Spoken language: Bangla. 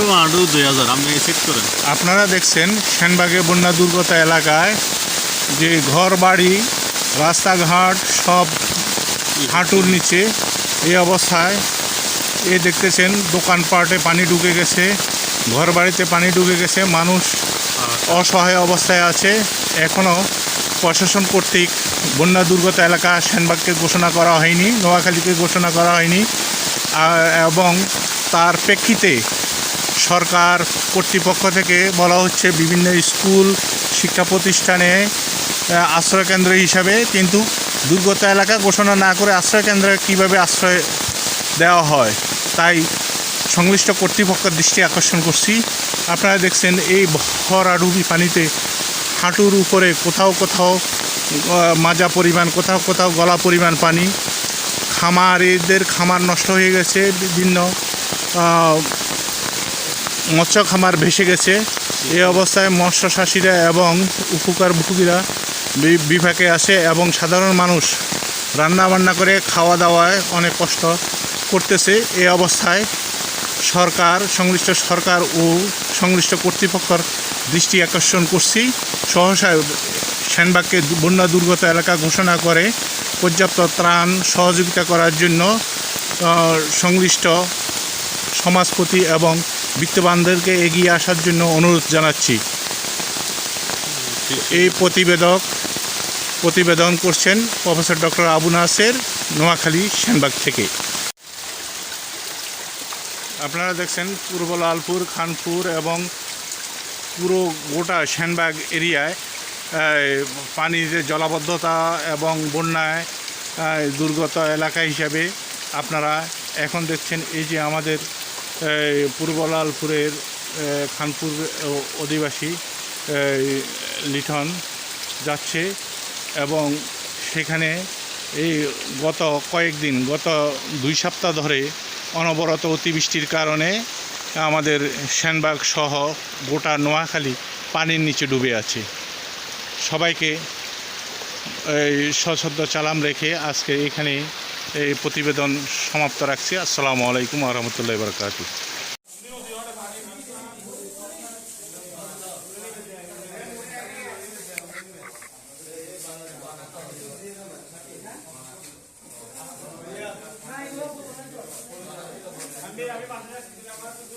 হাজার করেন। আপনারা দেখছেন সেনবাগে বন্যা দুর্গত এলাকায় যে ঘর বাড়ি, রাস্তাঘাট, সব হাঁটুর নিচে এই অবস্থায়। এ দেখতেছেন দোকানপাটে পানি ঢুকে গেছে, ঘর বাড়িতে পানি ঢুকে গেছে, মানুষ অসহায় অবস্থায় আছে। এখনও প্রশাসন কর্তৃক বন্যা দুর্গত এলাকা সেনবাগকে ঘোষণা করা হয়নি, নোয়াখালীকে ঘোষণা করা হয়নি। এবং তার প্রেক্ষিতে সরকার কর্তৃপক্ষ থেকে বলা হচ্ছে বিভিন্ন স্কুল, শিক্ষা প্রতিষ্ঠানে আশ্রয়কেন্দ্র হিসাবে, কিন্তু দুর্গত এলাকা ঘোষণা না করে আশ্রয়কেন্দ্রে কীভাবে আশ্রয় দেওয়া হয়, তাই সংশ্লিষ্ট কর্তৃপক্ষের দৃষ্টি আকর্ষণ করছি। আপনারা দেখছেন এই ভরাডুবি পানিতে হাঁটুর উপরে কোথাও কোথাও মাজা পরিমাণ, কোথাও কোথাও গলা পরিমাণ পানি। খামারিদের খামার নষ্ট হয়ে গেছে, বিভিন্ন মৎস্য খামার ভেসে গেছে। এই অবস্থায় মৎস্য চাষিরা এবং উপকারভোগীরা বি- বিপাকে আছে এবং সাধারণ মানুষ রান্না বান্না করে খাওয়া দাওয়ায় অনেক কষ্ট করতেছে। এই অবস্থায় সরকার, সংশ্লিষ্ট সরকার ও সংশ্লিষ্ট কর্তৃপক্ষের দৃষ্টি আকর্ষণ করছি। সহসা সেনবাগকে বন্যা দুর্গত এলাকা ঘোষণা করে পর্যাপ্ত ত্রাণ সহযোগিতা করার জন্য সংশ্লিষ্ট সমাজপতি এবং বিত্তবানদেরকে এগিয়ে আসার জন্য অনুরোধ জানাচ্ছি। এই প্রতিবেদক প্রতিবেদন করছেন প্রফেসর ডক্টর আবু নাসের, নোয়াখালী, সেনবাগ থেকে। আপনারা দেখছেন পূর্ব লালপুর, খানপুর এবং পুরো গোটা সেনবাগ এরিয়ায় পানির জলাবদ্ধতা এবং বন্যায় দুর্গত এলাকা হিসাবে আপনারা এখন দেখছেন এই যে আমাদের পূর্ব লালপুরের খানপুর অধিবাসী লিঠন যাচ্ছে এবং সেখানে এই গত কয়েকদিন, গত দুই সপ্তাহ ধরে অনবরত অতিবৃষ্টির কারণে আমাদের সেনবাগ সহ গোটা নোয়াখালী পানির নিচে ডুবে আছে। সবাইকে সশ্রদ্ধ চালাম রেখে আজকে এখানে এই প্রতিবেদন সমাপ্ত রাখছি। আসসালামু আলাইকুম আহমতুল্লাহ বারকাত আমি আমি আমার কিছু